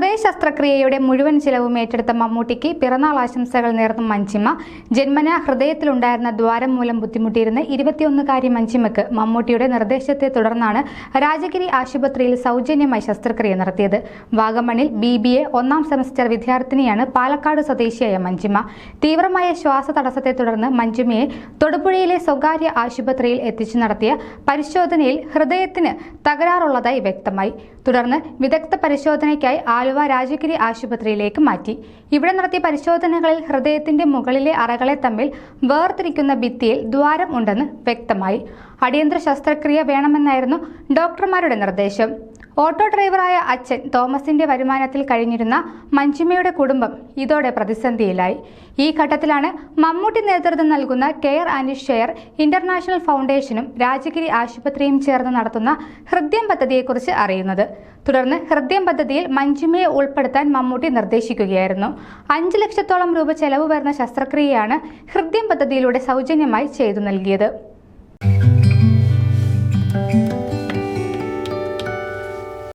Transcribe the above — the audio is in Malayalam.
ഹൃദയ ശസ്ത്രക്രിയയുടെ മുഴുവൻ ചിലവും ഏറ്റെടുത്ത മമ്മൂട്ടിക്ക് പിറന്നാൾ ആശംസകൾ നേർന്ന മഞ്ചിമ ജന്മന ഹൃദയത്തിലുണ്ടായിരുന്ന ദ്വാരം മൂലം ബുദ്ധിമുട്ടിയിരുന്ന ഇരുപത്തിയൊന്നുകാരി മഞ്ചിമക്ക് മമ്മൂട്ടിയുടെ നിർദ്ദേശത്തെ തുടർന്നാണ് രാജഗിരി ആശുപത്രിയിൽ സൗജന്യമായി ശസ്ത്രക്രിയ നടത്തിയത്. വാഗമണിൽ ബി ബി എ ഒന്നാം സെമസ്റ്റർ വിദ്യാർത്ഥിനിയാണ് പാലക്കാട് സ്വദേശിയായ മഞ്ചിമ തീവ്രമായ ശ്വാസ തടസ്സത്തെ തുടർന്ന് മഞ്ചിമയെ തൊടുപുഴയിലെ സ്വകാര്യ ആശുപത്രിയിൽ എത്തിച്ചു നടത്തിയ പരിശോധനയിൽ ഹൃദയത്തിന് തകരാറുള്ളതായി വ്യക്തമായി. തുടർന്ന് വിദഗ്ധ പരിശോധനയ്ക്കായി ആലുവ രാജഗിരി ആശുപത്രിയിലേക്ക് മാറ്റി. ഇവിടെ നടത്തിയ പരിശോധനകളിൽ ഹൃദയത്തിന്റെ മുകളിലെ അറകളെ തമ്മിൽ വേർതിരിക്കുന്ന ഭിത്തിയിൽ ദ്വാരം ഉണ്ടെന്ന് വ്യക്തമായി. അടിയന്തര ശസ്ത്രക്രിയ വേണമെന്നായിരുന്നു ഡോക്ടർമാരുടെ നിർദ്ദേശം. ഓട്ടോ ഡ്രൈവറായ അച്ഛൻ തോമസിന്റെ വരുമാനത്തിൽ കഴിഞ്ഞിരുന്ന മഞ്ജുമയുടെ കുടുംബം ഇതോടെ പ്രതിസന്ധിയിലായി. ഈ ഘട്ടത്തിലാണ് മമ്മൂട്ടി നേതൃത്വം നൽകുന്ന കെയർ ആൻഡ് ഷെയർ ഇന്റർനാഷണൽ ഫൗണ്ടേഷനും രാജഗിരി ആശുപത്രിയും ചേർന്ന് നടത്തുന്ന ഹൃദ്യം പദ്ധതിയെക്കുറിച്ച് അറിയുന്നത്. തുടർന്ന് ഹൃദ്യം പദ്ധതിയിൽ മഞ്ജുമയെ ഉൾപ്പെടുത്താൻ മമ്മൂട്ടി നിർദ്ദേശിക്കുകയായിരുന്നു. അഞ്ച് ലക്ഷത്തോളം രൂപ ചെലവ് വരുന്ന ശസ്ത്രക്രിയയാണ് ഹൃദ്യം പദ്ധതിയിലൂടെ സൗജന്യമായി ചെയ്തു നൽകിയത്.